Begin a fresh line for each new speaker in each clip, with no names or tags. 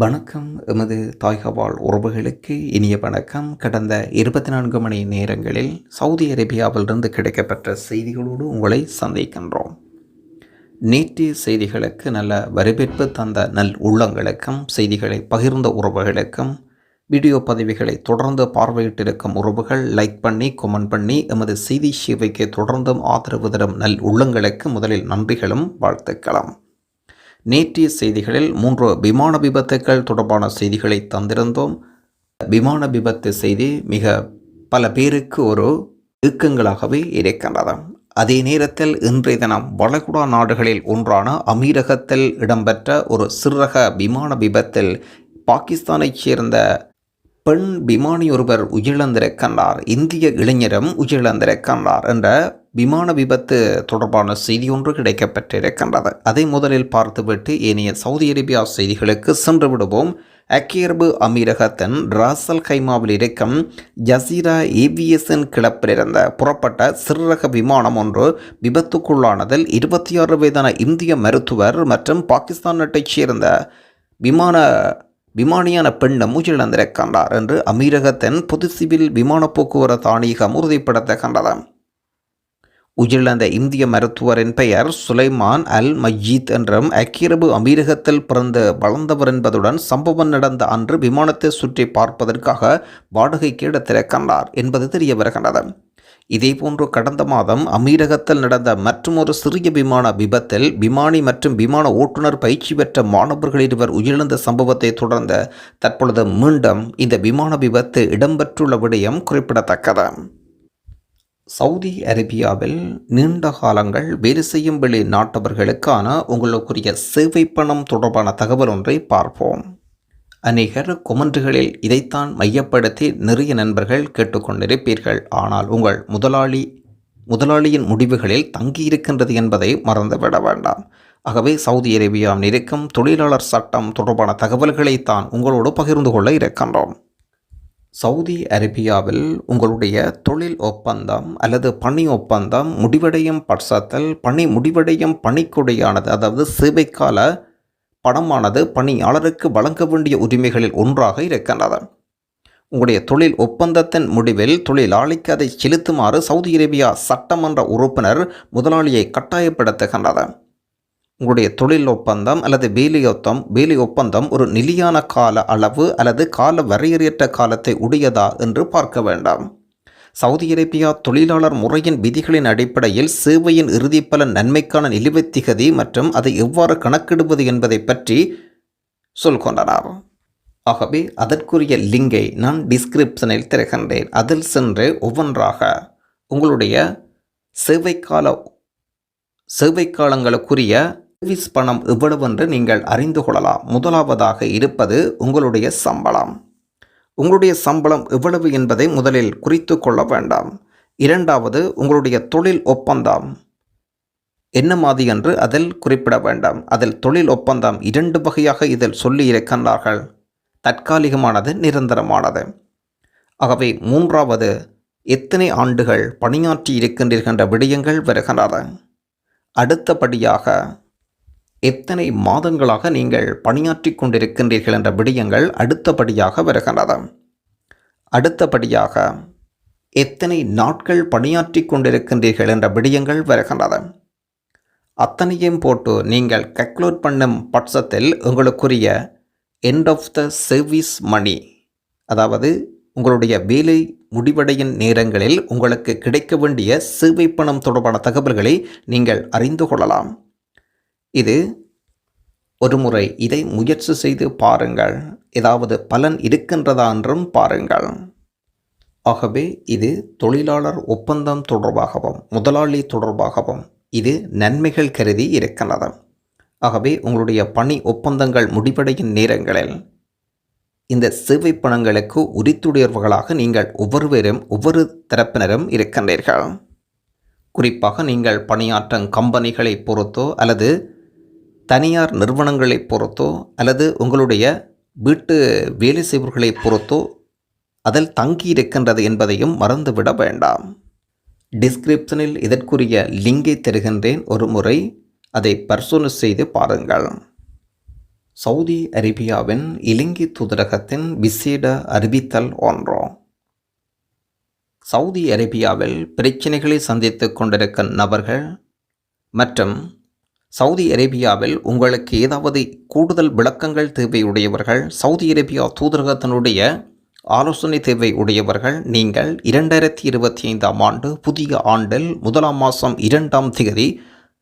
வணக்கம். எமது தாய்கவால் உறவுகளுக்கு இனிய வணக்கம். கடந்த இருபத்தி நான்கு மணி நேரங்களில் சவுதி அரேபியாவிலிருந்து கிடைக்கப்பெற்ற செய்திகளோடு உங்களை சந்திக்கின்றோம். நேற்றைய செய்திகளுக்கு நல்ல வரவேற்பு தந்த நல் உள்ளங்களுக்கும் செய்திகளை பகிர்ந்த உறவுகளுக்கும் வீடியோ பதிவுகளை தொடர்ந்து பார்வையிட்டிருக்கும் உறவுகள் லைக் பண்ணி கொமெண்ட் பண்ணி எமது செய்தி சேவைக்கு தொடர்ந்தும் ஆதரவு தரும் நல் உள்ளங்களுக்கு முதலில் நன்றிகளும் வாழ்த்துக்கலாம் நேற்றைய செய்திகளில் மூன்று விமான விபத்துக்கள் தொடர்பான செய்திகளை தந்திருந்தோம். விமான விபத்து செய்தி மிக பல பேருக்கு ஒரு இயக்கங்களாகவே இருக்கின்றது. அதே நேரத்தில் இன்றைய தினம் வளைகுடா நாடுகளில் ஒன்றான அமீரகத்தில் இடம்பெற்ற ஒரு சிறக விமான விபத்தில் பாகிஸ்தானைச் சேர்ந்த பெண் விமானி ஒருவர் உயிரிழந்திருக்கின்றார். இந்திய இளைஞரும் உயிரிழந்திருக்கின்றார் என்ற விமான விபத்து தொடர்பான செய்தி ஒன்று கிடைக்கப்பட்டிருக்கின்றது அதை முதலில் பார்த்துவிட்டு ஏனைய சவுதி அரேபியா செய்திகளுக்கு சென்று விடுவோம். ஐக்கிய அமீரகத்தின் ராசல் கைமாவில் இருக்கும் ஜசீரா ஏவியஸின் கிளப்பிலிருந்த புறப்பட்ட சிறுரக விமானம் ஒன்று விபத்துக்குள்ளானதில் இருபத்தி ஆறு வயதான இந்திய மருத்துவர் மற்றும் பாகிஸ்தான் நாட்டைச் சேர்ந்த விமான விமானியான பெண்ணும் உயிரிழந்திருக்கின்றார் என்று அமீரகத்தின் பொது சிவில் விமான போக்குவரத்து ஆணையகம் உறுதிப்படுத்துகின்றது உயிரிழந்த இந்திய மருத்துவரின் பெயர் சுலைமான் அல் மஜீத் என்றும் அக்கிரபு அமீரகத்தில் பிறந்து வளர்ந்தவர் என்பதுடன் சம்பவம் நடந்த அன்று விமானத்தை சுற்றி பார்ப்பதற்காக வாடகைக்கு கண்டார் என்பது தெரிய வருகின்றது. இதேபோன்று கடந்த மாதம் அமீரகத்தில் நடந்த மற்றொரு சிறிய விமான விபத்தில் விமானி மற்றும் விமான ஓட்டுநர் பயிற்சி பெற்ற மாணவர்கள் இருவர் உயிரிழந்த சம்பவத்தை தொடர்ந்து தற்பொழுது மீண்டும் இந்த விமான விபத்து இடம்பெற்றுள்ள விடயம் குறிப்பிடத்தக்கது. சவுதி அரேபியாவில் நீண்ட காலங்கள் வேலை செய்யும் வெளி நாட்டவர்களுக்கான உங்களுக்குரிய சேவை பணம் தொடர்பான தகவல் ஒன்றை பார்ப்போம். அநேகர் கொமெண்ட்டுகளில் இதைத்தான் மையப்படுத்தி நிறைய நண்பர்கள் கேட்டுக்கொண்டிருப்பீர்கள். ஆனால் உங்கள் முதலாளி முதலாளியின் முடிவுகளில் தங்கியிருக்கின்றது என்பதை மறந்துவிட வேண்டாம். ஆகவே சவுதி அரேபியாவில் இருக்கும் தொழிலாளர் சட்டம் தொடர்பான தகவல்களை தான் உங்களோடு பகிர்ந்து கொள்ள இருக்கின்றோம். சவுதி அரேபியாவில் உங்களுடைய தொழில் ஒப்பந்தம் அல்லது பணி ஒப்பந்தம் முடிவடையும் பட்சத்தில் பணி முடிவடையும் பணிக்குடையானது அதாவது சேவைக்கால பணமானது பணியாளருக்கு வழங்க வேண்டிய உரிமைகளில் ஒன்றாக இருக்கின்றது. உங்களுடைய தொழில் ஒப்பந்தத்தின் முடிவில் தொழிலாளிக்கு அதை செலுத்துமாறு சவுதி அரேபியா சட்டமன்ற உறுப்பினர் முதலாளியை கட்டாயப்படுத்துகின்றது. உங்களுடைய தொழில் ஒப்பந்தம் அல்லது வேலையொத்தம் வேலை ஒப்பந்தம் ஒரு நிலையான கால அளவு அல்லது கால வரையறையற்ற காலத்தை உடையதா என்று பார்க்க வேண்டாம். சவுதி அரேபியா தொழிலாளர் முறையின் விதிகளின் அடிப்படையில் சேவையின் இறுதி பல நன்மைக்கான நிலுவைத் திகதி மற்றும் அதை எவ்வாறு கணக்கிடுவது என்பதை பற்றி சொல்கொண்டனர் ஆகவே அதற்குரிய லிங்கை நான் டிஸ்கிரிப்ஷனில் திறகின்றேன். அதில் சென்று ஒவ்வொன்றாக உங்களுடைய சேவைக்கால காலங்களுக்குரிய சர்வீஸ் பணம் எவ்வளவென்று நீங்கள் அறிந்து கொள்ளலாம். முதலாவதாக இருப்பது உங்களுடைய சம்பளம். உங்களுடைய சம்பளம் எவ்வளவு என்பதை முதலில் குறித்து கொள்ள வேண்டாம். இரண்டாவது உங்களுடைய தொழில் ஒப்பந்தம். என்ன மாதிரி என்று அதில் குறிப்பிட வேண்டாம். அதில் தொழில் ஒப்பந்தம் இரண்டு வகையாக இதில் சொல்லி இருக்கின்றார்கள். தற்காலிகமானது நிரந்தரமானது. ஆகவே மூன்றாவது எத்தனை ஆண்டுகள் பணியாற்றி இருக்கின்றீர்கள் விடயங்கள் வருகின்றன. அடுத்தபடியாக எத்தனை மாதங்களாக நீங்கள் பணியாற்றி கொண்டிருக்கின்றீர்கள் என்ற விடயங்கள் அடுத்தபடியாக வருகின்றது அடுத்தபடியாக எத்தனை நாட்கள் பணியாற்றி கொண்டிருக்கின்றீர்கள் என்ற விடயங்கள் வருகின்றது அத்தனையும் போட்டு நீங்கள் கல்குலேட் பண்ணும் பட்சத்தில் உங்களுக்குரிய end of the service money அதாவது உங்களுடைய வேலை முடிவடையும் நேரங்களில் உங்களுக்கு கிடைக்க வேண்டிய சேவை பணம் தொடர்பான தகவல்களை நீங்கள் அறிந்து கொள்ளலாம். இது ஒருமுறை இதை முயற்சி செய்து பாருங்கள். ஏதாவது பலன் இருக்கின்றதா என்றும் பாருங்கள். ஆகவே இது தொழிலாளர் ஒப்பந்தம் தொடர்பாகவும் முதலாளி தொடர்பாகவும் இது நன்மைகள் கருதி இருக்கின்றது. ஆகவே உங்களுடைய பணி ஒப்பந்தங்கள் முடிவடையும் நேரங்களில் இந்த சேவை பணங்களுக்கு உரித்துடையவர்களாக நீங்கள் ஒவ்வொருவரும் ஒவ்வொரு தரப்பினரும் இருக்கின்றீர்கள். குறிப்பாக நீங்கள் பணியாற்றும் கம்பெனிகளை பொறுத்தோ அல்லது தனியார் நிறுவனங்களை பொறுத்தோ அல்லது உங்களுடைய வீட்டு வேலை செய்பவர்களை பொறுத்தோ அதில் தங்கி இருக்கின்றது என்பதையும் மறந்துவிட வேண்டாம். டிஸ்கிரிப்ஷனில் இதற்குரிய லிங்கை தருகின்றேன். ஒரு முறை அதை பர்சோனஸ் செய்து பாருங்கள். சவுதி அரேபியாவின் இலங்கை தூதரகத்தின் விசேட அறிவித்தல் ஒன்று. சவுதி அரேபியாவில் பிரச்சினைகளை சந்தித்து கொண்டிருக்கும் நபர்கள் மற்றும் சவுதி அரேபியாவில் உங்களுக்கு ஏதாவது கூடுதல் விளக்கங்கள் தேவையுடையவர்கள் சவுதி அரேபியா தூதரகத்தினுடைய ஆலோசனை தேவை உடையவர்கள் நீங்கள் இரண்டாயிரத்தி இருபத்தி ஐந்தாம் ஆண்டு புதிய ஆண்டில் முதலாம் மாதம் இரண்டாம் திகதி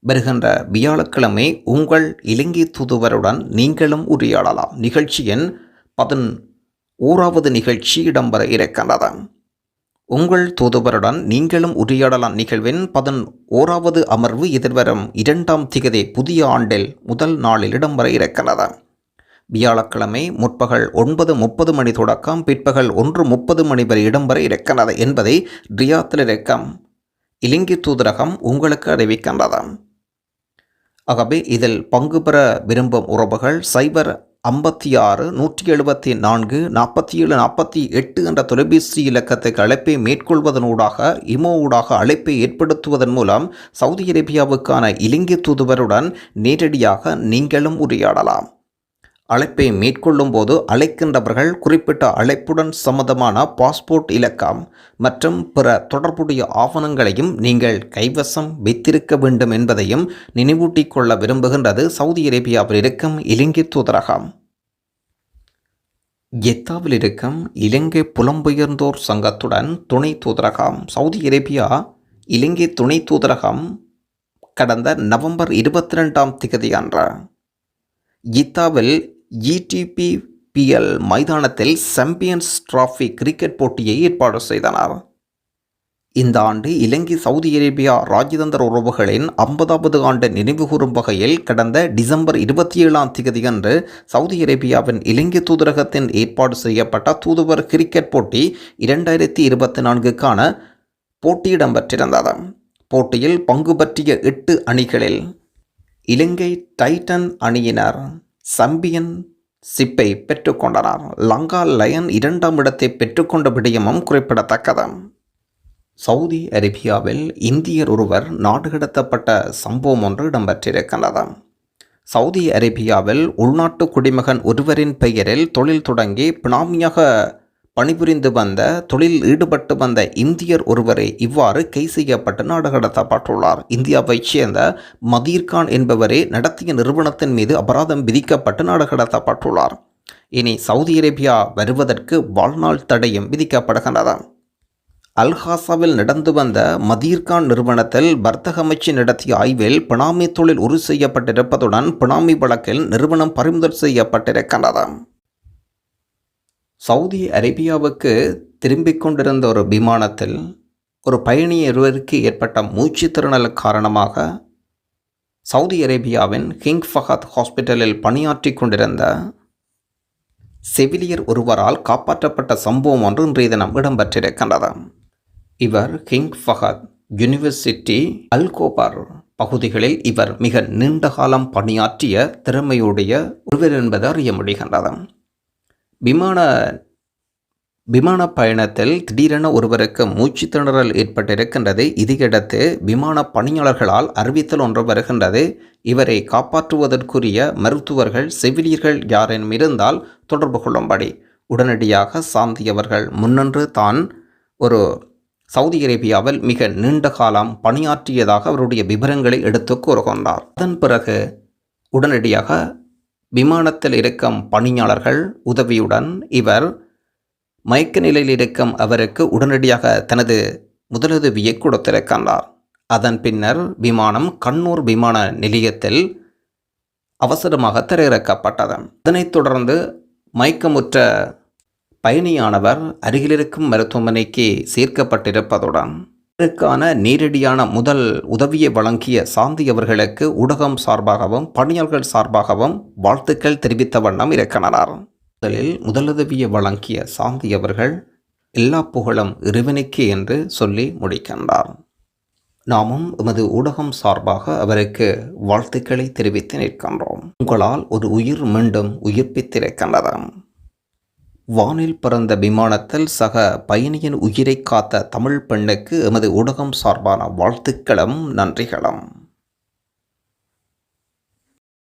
வருகின்ற வியாழக்கிழமை உங்கள் இலங்கை தூதுவருடன் நீங்களும் உரையாடலாம். நிகழ்ச்சியின் பதின் ஓராவது நிகழ்ச்சி இடம்பெற இருக்கின்றது. உங்கள் தூதுவருடன் நீங்களும் உரையாடலாம். நிகழ்வின் பதன் ஓராவது அமர்வு எதிர்வரும் இரண்டாம் திகதி புதிய ஆண்டில் முதல் நாளில் இடம்பெற இருக்கிறது. வியாழக்கிழமை முற்பகல் ஒன்பது முப்பது மணி தொடக்கம் பிற்பகல் ஒன்று முப்பது மணி வரை இடம்பெற இருக்கிறது என்பதை ரியாத்தில் இருக்கும் இலங்கை தூதரகம் உங்களுக்கு அறிவிக்கின்றது. ஆகவே இதில் பங்கு பெற விரும்பும் உறவுகள் சைபர் ஐம்பத்தி ஆறு நூற்றி எழுபத்தி நான்கு நாற்பத்தி ஏழு நாற்பத்தி எட்டு என்ற தொலைபேசி இலக்கத்துக்கு அழைப்பை மேற்கொள்வதனூடாக இமோ ஊடாக அழைப்பை ஏற்படுத்துவதன் மூலம் சவுதி அரேபியாவுக்கான இலங்கை தூதுவருடன் நேரடியாக நீங்களும் உரையாடலாம். அழைப்பை மேற்கொள்ளும் போது அழைக்கின்றவர்கள் குறிப்பிட்ட அழைப்புடன் சம்மந்தமான பாஸ்போர்ட் இலக்கம் மற்றும் பிற தொடர்புடைய ஆவணங்களையும் நீங்கள் கைவசம் வைத்திருக்க வேண்டும் என்பதையும் நினைவூட்டிக் கொள்ள விரும்புகின்றது சவுதி அரேபியாவில் இருக்கும் இலங்கை தூதரகம். ஜெத்தாவில் இருக்கும் இலங்கை புலம்பெயர்ந்தோர் சங்கத்துடன் துணை தூதரகம் சவுதி அரேபியா இலங்கை துணை தூதரகம் கடந்த நவம்பர் இருபத்தி ரெண்டாம் திகதி அன்று ஜித்தாவில் ஜிடிபிபிஎல் மைதானத்தில் சாம்பியன்ஸ் டிராஃபி கிரிக்கெட் போட்டியை ஏற்பாடு செய்தனர். இந்த ஆண்டு இலங்கை சவுதி அரேபியா ராஜதந்திர உறவுகளின் ஐம்பதாவது ஆண்டு நினைவுகூரும் வகையில் கடந்த டிசம்பர் இருபத்தி ஏழாம் தேதியன்று சவுதி அரேபியாவின் இலங்கை தூதரகத்தின் ஏற்பாடு செய்யப்பட்ட தூதுவர் கிரிக்கெட் போட்டி இரண்டாயிரத்தி இருபத்தி நான்குக்கான போட்டி இடம்பெற்றிருந்தது போட்டியில் பங்கு பற்றிய எட்டு அணிகளில் இலங்கை டைட்டன் அணியினர் சம்பியன் சிப்பை பெற்றுக்கொண்டனர் லங்கா லயன் இரண்டாம் இடத்தை பெற்றுக்கொண்ட விடயமும் குறிப்பிடத்தக்கது. சவுதி அரேபியாவில் இந்தியர் ஒருவர் நாடு கடத்தப்பட்ட சம்பவம் ஒன்று இடம்பெற்றிருக்கின்றது. சவுதி அரேபியாவில் உள்நாட்டு குடிமகன் ஒருவரின் பெயரில் தொழில் தொடங்கி பினாமியாக பணிபுரிந்து வந்த தொழில் ஈடுபட்டு வந்த இந்தியர் ஒருவரை இவ்வாறு கை செய்யப்பட்டு நாடு கடத்தப்பட்டுள்ளார் இந்தியாவைச் சேர்ந்த மதீர்கான் என்பவரே நடத்திய நிறுவனத்தின் மீது அபராதம் விதிக்கப்பட்டு நாடு கடத்தப்பட்டுள்ளார் இனி சவுதி அரேபியா வருவதற்கு வாழ்நாள் தடையும் விதிக்கப்படுகின்றன அல்ஹாசாவில் நடந்து வந்த மதீர்கான் நிறுவனத்தில் வர்த்தக அமைச்சு நடத்திய ஆய்வில் பினாமி தொழில் உறுதி செய்யப்பட்டிருப்பதுடன் பினாமி வழக்கில் நிறுவனம் பறிமுதல் செய்யப்பட்டிருக்கிறது சவுதி அரேபியாவுக்கு திரும்பிக் கொண்டிருந்த ஒரு விமானத்தில் ஒரு பயணி இருவருக்கு ஏற்பட்ட மூச்சு திறனல் காரணமாக சவுதி அரேபியாவின் கிங் ஃபஹத் ஹாஸ்பிட்டலில் பணியாற்றி கொண்டிருந்த செவிலியர் ஒருவரால் காப்பாற்றப்பட்ட சம்பவம் ஒன்று இன்றைய தினம் இடம்பெற்றிருக்கின்றது. இவர் கிங் ஃபஹத் யூனிவர்சிட்டி அல்கோபார் பகுதிகளில் இவர் மிக நீண்ட காலம் பணியாற்றிய திறமையுடைய ஒருவர் என்பது அறிய முடிகின்றது. விமான விமான பயணத்தில் திடீரென ஒருவருக்கு மூச்சு திணறல் ஏற்பட்டிருக்கின்றது. இதையடுத்து விமான பணியாளர்களால் அறிவித்தல் ஒன்று வருகின்றது. இவரை காப்பாற்றுவதற்குரிய மருத்துவர்கள் செவிலியர்கள் யாரேனும் இருந்தால் தொடர்பு கொள்ளும்படி. உடனடியாக சாந்தியவர்கள் முன்னின்று தான் ஒரு சவுதி அரேபியாவில் மிக நீண்ட காலம் பணியாற்றியதாக அவருடைய விவரங்களை எடுத்து கூறுகின்றார் அதன் பிறகு உடனடியாக விமானத்தில் இருக்கும் பணியாளர்கள் உதவியுடன் இவர் மயக்க நிலையில் இருக்கும் அவருக்கு உடனடியாக தனது முதலுதவியை கொடுத்திருக்கின்றார். அதன் பின்னர் விமானம் கண்ணூர் விமான நிலையத்தில் அவசரமாக திரையிறக்கப்பட்டது. அதனைத் தொடர்ந்து மயக்கமுற்ற பயணியானவர் அருகிலிருக்கும் மருத்துவமனைக்கு சேர்க்கப்பட்டிருப்பதுடன் இதற்கான நேரடியான முதல் உதவியை வழங்கிய சாந்தி அவர்களுக்கு ஊடகம் சார்பாகவும் பணியாளர்கள் சார்பாகவும் வாழ்த்துக்கள் தெரிவித்த வண்ணம் இருக்கின்றனர் முதலில் முதலுதவியை வழங்கிய சாந்தி அவர்கள் எல்லா புகழும் இறைவனுக்கு என்று சொல்லி முடிக்கின்றார். நாமும் எமது ஊடகம் சார்பாக அவருக்கு வாழ்த்துக்களை தெரிவித்து நிற்கின்றோம். உங்களால் ஒரு உயிர் மீண்டும் உயிர்ப்பித்திருக்கின்றது வானில் பறந்த விமானத்தில் சக பயணியின் உயிரை காத்த தமிழ் பெண்ணுக்கு எமது ஊடகம் சார்பான வாழ்த்துக்களும் நன்றிகளும்.